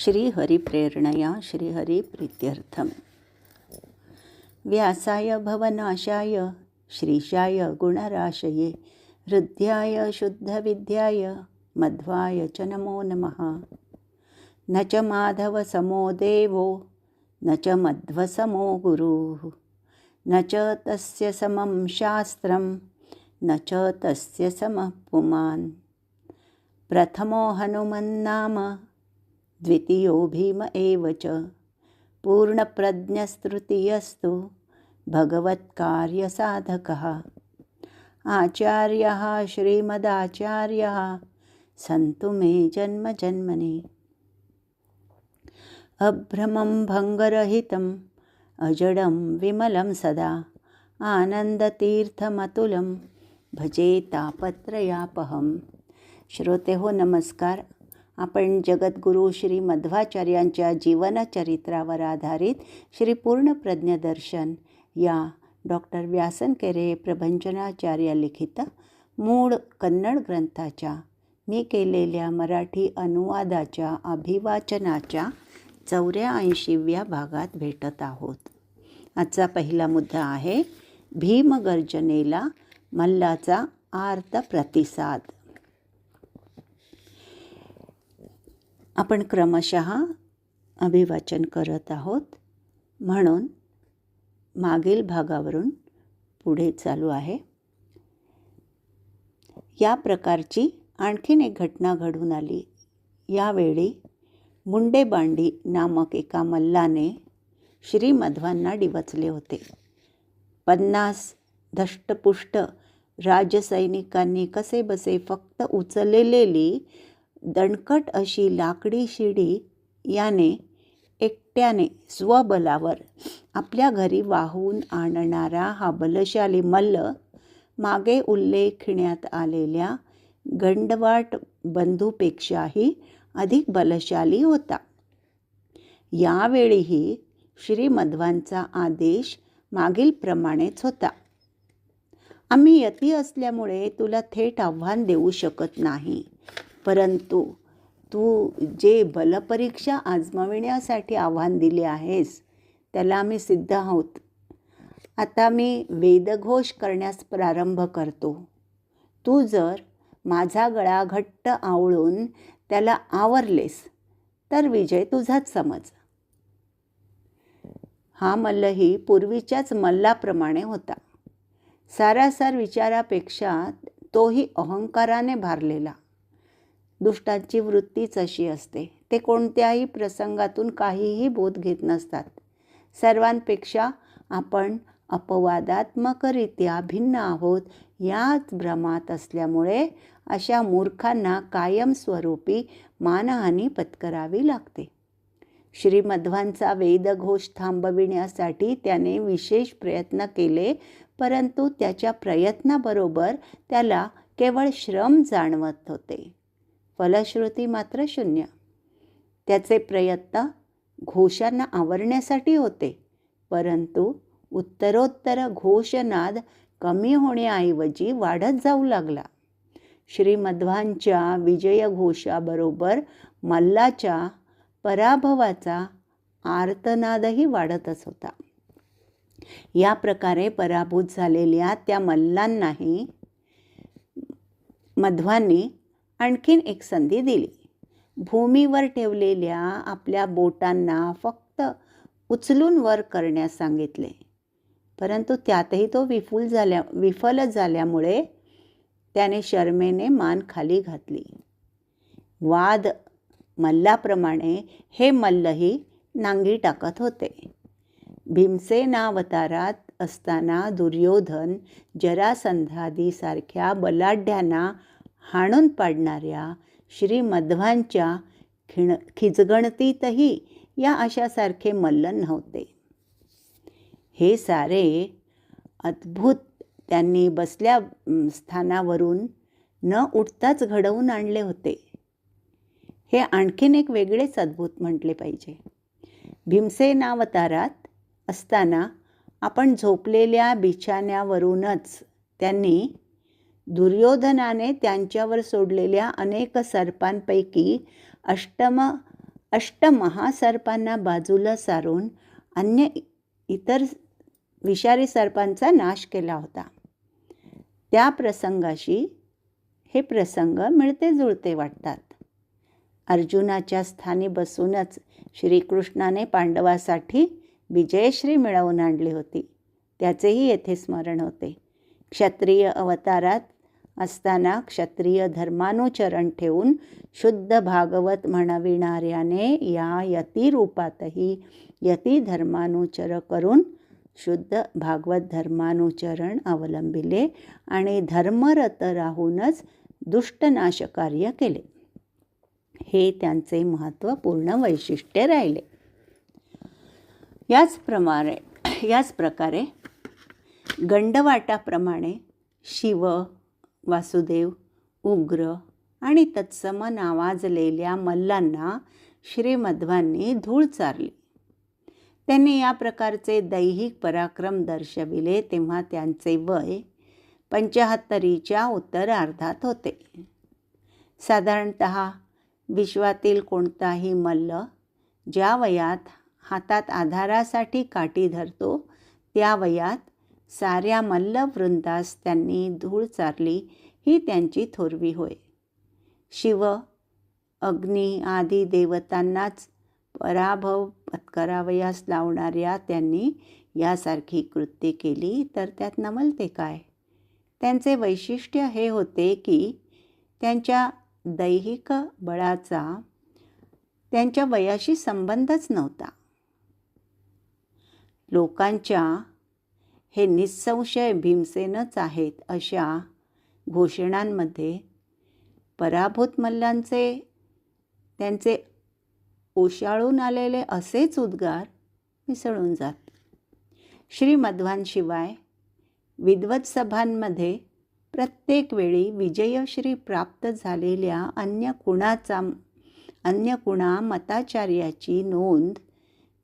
श्रीहरिप्रेरणया श्रीहरिप्रीत्यर्थं व्यासाय भवनाशाय श्रीशाय गुणराशये हृद्याय शुद्धविद्याय मध्वाय च नमो नमः। न च माधवसमो देवो न च मध्वसमो गुरुः। न च तस्य समं शास्त्रं न च तस्य समः पुमान् प्रथमो हनुमन्नाम द्वितीयो भीम एव च। पूर्णप्रज्ञस्तृतीयस्तु भगवत्कार्यसाधकः। आचार्यः श्रीमदाचार्यः सन्तु मे जन्मजन्मनि। अभ्रमं भङ्गरहितम् अजडं विमलं सदा। आनन्दतीर्थमतुलं भजे तापत्रयापहं श्रोते हो नमस्कार। आपण जगद्गुरू श्री मध्वाचार्यांच्या जीवनचरित्रावर आधारित श्री पूर्णप्रज्ञदर्शन या डॉक्टर व्यासनकेरे प्रभंजनाचार्य लिखित मूळ कन्नड ग्रंथाच्या मी केलेल्या मराठी अनुवादाच्या अभिवाचनाच्या चौऱ्याऐंशीव्या भागात भेटत आहोत. आजचा पहिला मुद्दा आहे भीमगर्जनेला मल्लाचा आर्त प्रतिसाद. आपण क्रमशः अभिवाचन करत आहोत. म्हणून मागील भागावरून पुढे चालू आहे. या प्रकारची आणखीन एक घटना घडून आली. यावेळी मुंडेबांडी नामक एका मल्लाने श्रीमध्वांना डिवचले होते. पन्नास धष्टपुष्ट राजसैनिकांनी कसे बसे फक्त उचललेली दणकट अशी लाकडी शिडी याने एकट्याने स्वबलावर आपल्या घरी वाहून आणणारा हा बलशाली मल्ल मागे उल्लेखण्यात आलेल्या गंडवाट बंधूपेक्षाही अधिक बलशाली होता. यावेळीही श्रीमध्वांचा आदेश मागीलप्रमाणेच होता. आम्ही यती असल्यामुळे तुला थेट आव्हान देऊ शकत नाही. परंतु तू जे बलपरीक्षा आजमाविण्यासाठी आव्हान दिले आहेस त्याला आम्ही सिद्ध आहोत. आता मी वेदघोष करण्यास प्रारंभ करतो. तू जर माझा गळा घट्ट आवळून त्याला आवरलेस तर विजय तुझाच समज. हा मल्लही पूर्वीच्याच मल्लाप्रमाणे होता. सारासार विचारापेक्षा तोही अहंकाराने भारलेला. दुष्टांची वृत्तीच अशी असते. ते कोणत्याही प्रसंगातून काहीही बोध घेत नसतात. सर्वांपेक्षा आपण अपवादात्मकरित्या भिन्न आहोत याच भ्रमात असल्यामुळे अशा मूर्खांना कायमस्वरूपी मानहानी पत्करावी लागते. श्रीमध्वांचा वेदघोष थांबविण्यासाठी त्याने विशेष प्रयत्न केले परंतु त्याच्या प्रयत्नाबरोबर त्याला केवळ श्रम जाणवत होते. फलश्रुती मात्र शून्य. त्याचे प्रयत्न घोषांना आवरण्यासाठी होते परंतु उत्तरोत्तर घोषनाद कमी होण्याऐवजी वाढत जाऊ लागला. श्रीमध्वांच्या विजयघोषाबरोबर मल्लाच्या पराभवाचा आर्तनादही वाढतच होता. या प्रकारे पराभूत झालेल्या त्या मल्लांनाही मध्वांनी आणखीन एक संधी दिली. भूमीवर ठेवलेल्या आपल्या बोटांना फक्त उचलून वर करण्यास सांगितले. परंतु त्यातही तो विफुल झाल्या विफल झाल्यामुळे त्याने शर्मेने मान खाली घातली. वाद मल्लाप्रमाणे हे मल्लही नांगी टाकत होते. भीमसेनावतारात असताना दुर्योधन जरासंधादीसारख्या बलाढ्यांना हाणून पाडणाऱ्या श्रीमध्वांच्या खिण खिचगणतीतही या अशासारखे मल्ल नव्हते. हे सारे अद्भुत त्यांनी बसल्या स्थानावरून न उठताच घडवून आणले होते. हे आणखीन एक वेगळेच अद्भुत म्हटले पाहिजे. भीमसेनावतारात असताना आपण झोपलेल्या बिछाण्यावरूनच त्यांनी दुर्योधनाने त्यांच्यावर सोडलेल्या अनेक सर्पांपैकी अष्टम अष्टमहासर्पांना बाजूला सारून अन्य इतर विषारी सर्पांचा नाश केला होता. त्या प्रसंगाशी हे प्रसंग मिळते जुळते वाटतात. अर्जुनाच्या स्थानी बसूनच श्रीकृष्णाने पांडवासाठी विजयश्री मिळवून आणली होती. त्याचेही येथे स्मरण होते. क्षत्रिय अवतारात असताना क्षत्रिय धर्मानुचरण ठेवून शुद्ध भागवत म्हणविणाऱ्याने या यतिरूपातही यती धर्मानुचर करून शुद्ध भागवत धर्मानुचरण अवलंबिले आणि धर्मरत राहूनच दुष्टनाशकार्य केले. हे त्यांचे महत्त्वपूर्ण वैशिष्ट्य राहिले. याचप्रमाणे याच प्रकारे गंडवाटाप्रमाणे शिव वासुदेव उग्र आणि तत्सम नावाजलेल्या मल्लांना श्रीमध्वांनी धूळ चारली. त्यांनी या प्रकारचे दैहिक पराक्रम दर्शविले तेव्हा त्यांचे वय पंचाहत्तरीच्या उत्तरार्धात होते. साधारणत विश्वातील कोणताही मल्ल ज्या वयात हातात आधारासाठी काठी धरतो त्या वयात साऱ्या मल्लवृंदास त्यांनी धूळ चारली ही त्यांची थोरवी होय. शिव अग्नी आदी देवतांनाच पराभव पत्करावयास लावणाऱ्या त्यांनी यासारखी कृत्ये केली तर त्यात नमलते काय? त्यांचे वैशिष्ट्य हे होते की त्यांच्या दैहिक बळाचा त्यांच्या वयाशी संबंधच नव्हता. लोकांच्या हे निसंशय भीमसेनच आहेत अशा घोषणांमध्ये. पराभूत मल्लांचे त्यांचे ओशाळून आलेले असेच उद्गार मिसळून जात. श्रीमध्वांशिवाय विद्वत सभांमध्ये प्रत्येक वेळी विजयश्री प्राप्त झालेल्या अन्य कुणाचा अन्य कुणा मताचार्याची नोंद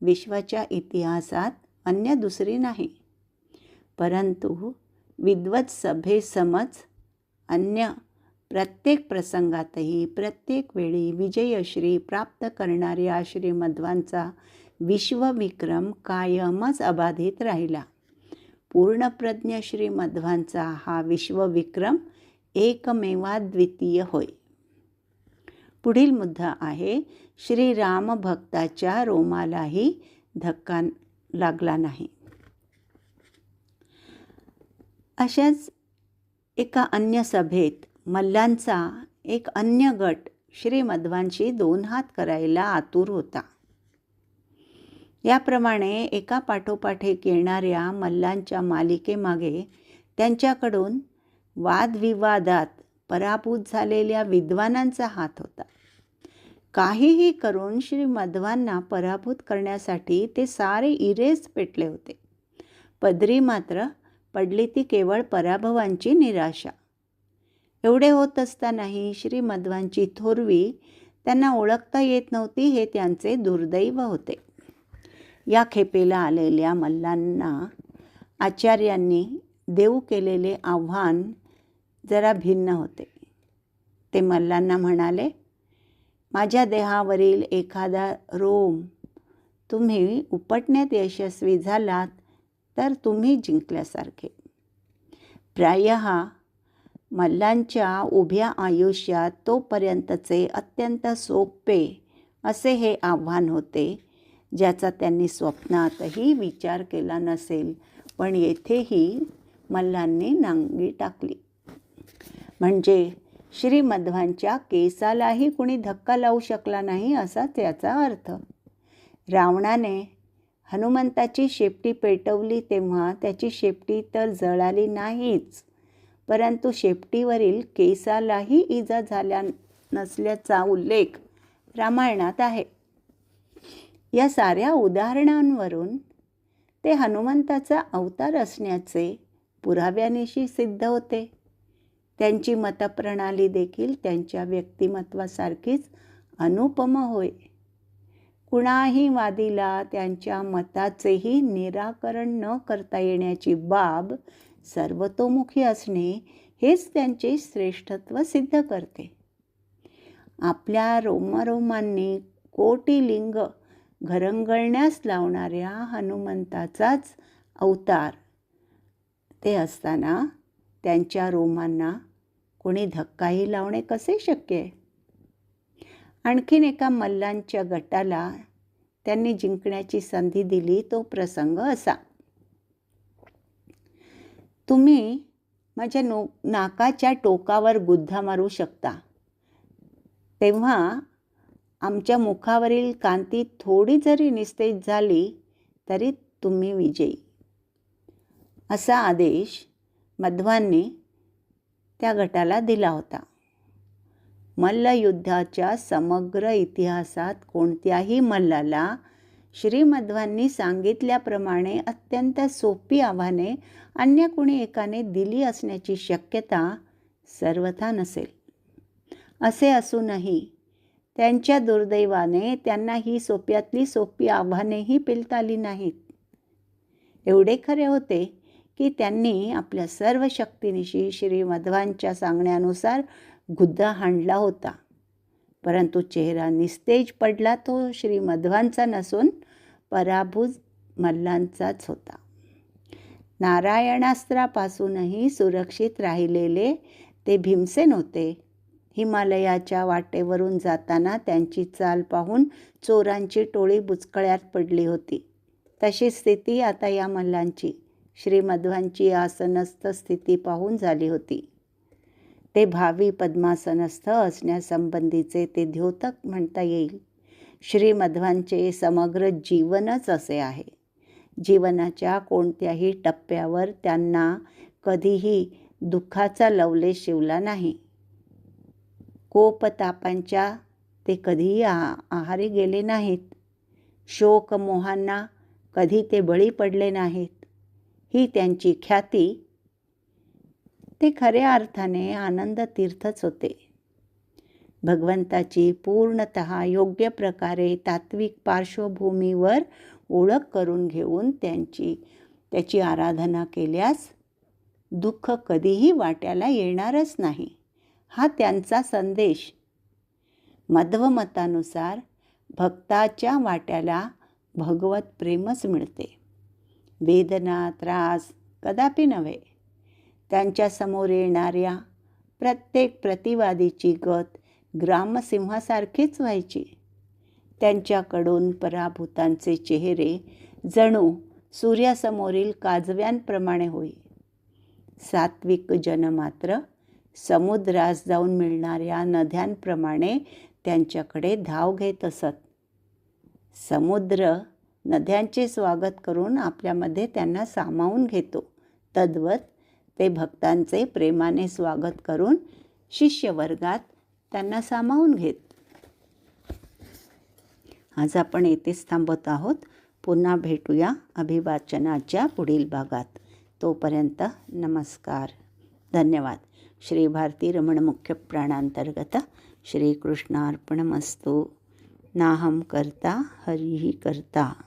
विश्वाच्या इतिहासात अन्य दुसरी नाही. परंतु विद्वत सभेसमज अन्य प्रत्येक प्रसंगातही प्रत्येक वेळी विजयश्री प्राप्त करणाऱ्या श्रीमध्वांचा विश्वविक्रम कायमच अबाधित राहिला. पूर्णप्रज्ञ श्रीमध्वांचा हा विश्वविक्रम एकमेवाद्वितीय होय. पुढील मुद्दा आहे श्रीराम भक्ताच्या रोमालाही धक्का लागला नाही. अशाच एका अन्य सभेत मल्लांचा एक अन्य गट श्रीमध्वांशी दोन हात करायला आतुर होता. याप्रमाणे एका पाठोपाठ एक येणाऱ्या मल्लांच्या मालिकेमागे त्यांच्याकडून वादविवादात पराभूत झालेल्या विद्वानांचा हात होता. काहीही करून श्री मध्वांना पराभूत करण्यासाठी ते सारे इरेज पेटले होते. पदरी मात्र पडली ती केवळ पराभवांची निराशा. एवढे होत असतानाही श्री मध्वांची थोरवी त्यांना ओळखता येत नव्हती हे त्यांचे दुर्दैव होते. या खेपेला आलेल्या मल्लांना आचार्यांनी देऊ केलेले आव्हान जरा भिन्न होते. ते मल्लांना म्हणाले माझ्या देहावरील एखादा रोम तुम्ही उपटण्यात यशस्वी झालात तर तुम्ही जिंकल्यासारखे. प्राय मल्लांच्या उभ्या आयुष्यात तोपर्यंतचे अत्यंत सोपे असे हे आव्हान होते ज्याचा त्यांनी स्वप्नातही विचार केला नसेल पण येथेही मल्लांनी नांगी टाकली. म्हणजे श्रीमध्वांच्या केसालाही कुणी धक्का लावू शकला नाही असा त्याचा अर्थ. रावणाने हनुमंताची शेपटी पेटवली तेव्हा त्याची शेपटी तर जळाली नाहीच. परंतु शेपटीवरील केसालाही इजा झाल्या नसल्याचा उल्लेख रामायणात आहे. या साऱ्या उदाहरणांवरून ते हनुमंताचा अवतार असण्याचे पुराव्यानिशी सिद्ध होते. त्यांची मतप्रणाली देखील त्यांच्या व्यक्तिमत्वासारखीच अनुपम होय. कुणाही वादीला त्यांच्या मताचेही निराकरण न करता येण्याची बाब सर्वतोमुखी असणे हेच त्यांचे श्रेष्ठत्व सिद्ध करते. आपल्या रोमारोमांनी कोटिलिंग घरंगळण्यास लावणाऱ्या हनुमंताचाच अवतार. ते असताना त्यांच्या रोमांना कोणी धक्काही लावणे कसे शक्य आहे? आणखीन एका मल्लांच्या गटाला त्यांनी जिंकण्याची संधी दिली तो प्रसंग असा. तुम्ही माझ्या नो नाकाच्या टोकावर गुद्धा मारू शकता. तेव्हा आमच्या मुखावरील कांती थोडी जरी निस्तेज झाली तरी तुम्ही विजयी. असा आदेश मध्वांनी त्या गटाला दिला होता. मल्लयुद्धाच्या समग्र इतिहासात कोणत्याही मल्लाला श्रीमध्वांनी सांगितल्याप्रमाणे अत्यंत सोपी आव्हाने अन्य कोणी एकाने दिली असण्याची शक्यता सर्वथा नसेल. असे असूनही त्यांच्या दुर्दैवाने त्यांना ही सोप्यातली सोपी आव्हानेही पेलता आली नाहीत. एवढे खरे होते की त्यांनी आपल्या सर्व शक्तीनिशी श्रीमध्वांच्या सांगण्यानुसार गुद्दा हाणला होता. परंतु चेहरा निस्तेज पडला तो श्रीमध्वांचा नसून पराभूज मल्लांचाच होता. नारायणास्त्रापासूनही सुरक्षित राहिलेले ते भीमसेन होते. हिमालयाच्या वाटेवरून जाताना त्यांची चाल पाहून चोरांची टोळी बुचकळ्यात पडली होती. तशी स्थिती आता या मल्लांची. श्रीमध्वांची आसनस्थ स्थिती पाहून झाली होती. ते भावी पद्मासनस्थ असण्यासंबंधीचे ते द्योतक म्हणता येईल. श्रीमध्वांचे समग्र जीवनच असे आहे. जीवनाच्या कोणत्याही टप्प्यावर त्यांना कधीही दुःखाचा लवले शिवला नाही. कोपतापांच्या ते कधीही आ आहारी गेले नाहीत. शोकमोहांना कधी ते बळी पडले नाहीत. ही त्यांची ख्याती ते खऱ्या अर्थाने आनंद तीर्थच होते. भगवंताची पूर्णत योग्य प्रकारे तात्विक पार्श्वभूमीवर ओळख करून घेऊन त्यांची त्याची आराधना केल्यास दुःख कधीही वाट्याला येणारच नाही. हा त्यांचा संदेश. मध्वमतानुसार भक्ताच्या वाट्याला भगवत प्रेमच मिळते. वेदना त्रास कदापि नव्हे. त्यांच्यासमोर येणाऱ्या प्रत्येक प्रतिवादीची गत ग्रामसिंहासारखीच व्हायची. त्यांच्याकडून पराभूतांचे चेहरे जणू सूर्यासमोरील काजव्यांप्रमाणे होई. सात्विक जन मात्र समुद्रास जाऊन मिळणाऱ्या नद्यांप्रमाणे त्यांच्याकडे धाव घेत असत. समुद्र नद्यांचे स्वागत करून आपल्यामध्ये त्यांना सामावून घेतो. तद्वत ते भक्तांचे प्रेमाने स्वागत करून शिष्यवर्गात त्यांना सामावून घेत. आज आपण येथेच थांबत आहोत. पुन्हा भेटूया अभिवाचनाच्या पुढील भागात. तोपर्यंत नमस्कार. धन्यवाद. श्री भारती रमण मुख्य प्राणांतर्गत श्रीकृष्णार्पणमस्तू नाहम करता हरिही करता.